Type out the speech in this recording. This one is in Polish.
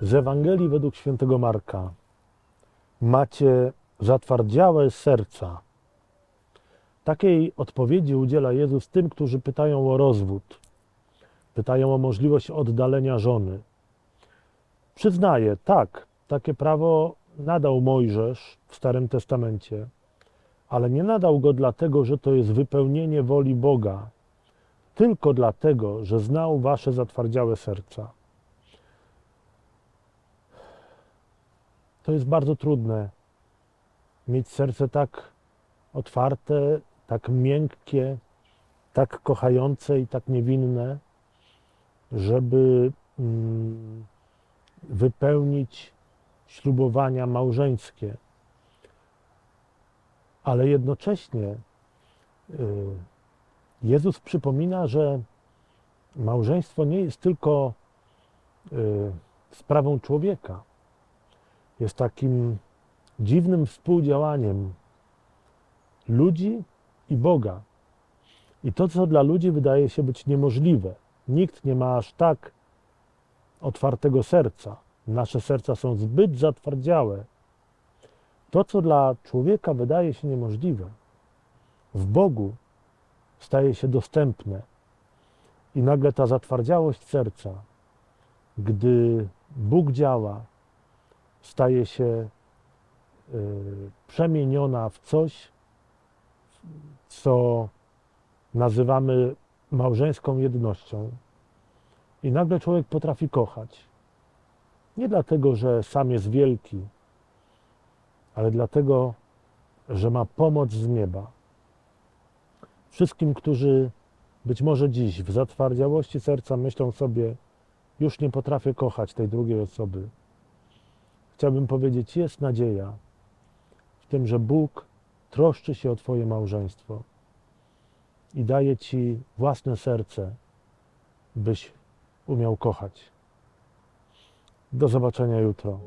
Z Ewangelii według świętego Marka. Macie zatwardziałe serca. Takiej odpowiedzi udziela Jezus tym, którzy pytają o rozwód, pytają o możliwość oddalenia żony. Przyznaję, tak, takie prawo nadał Mojżesz w Starym Testamencie, ale nie nadał go dlatego, że to jest wypełnienie woli Boga, tylko dlatego, że znał wasze zatwardziałe serca. To jest bardzo trudne mieć serce tak otwarte, tak miękkie, tak kochające i tak niewinne, żeby mm, wypełnić ślubowania małżeńskie. Ale jednocześnie y, Jezus przypomina, że małżeństwo nie jest tylko y, sprawą człowieka. Jest takim dziwnym współdziałaniem ludzi i Boga. I to, co dla ludzi wydaje się być niemożliwe. Nikt nie ma aż tak otwartego serca. Nasze serca są zbyt zatwardziałe. To, co dla człowieka wydaje się niemożliwe, w Bogu staje się dostępne. I nagle ta zatwardziałość serca, gdy Bóg działa, staje się y, przemieniona w coś, co nazywamy małżeńską jednością. I nagle człowiek potrafi kochać. Nie dlatego, że sam jest wielki, ale dlatego, że ma pomoc z nieba. Wszystkim, którzy być może dziś w zatwardziałości serca myślą sobie, już nie potrafię kochać tej drugiej osoby, chciałbym powiedzieć, jest nadzieja w tym, że Bóg troszczy się o Twoje małżeństwo i daje Ci własne serce, byś umiał kochać. Do zobaczenia jutro.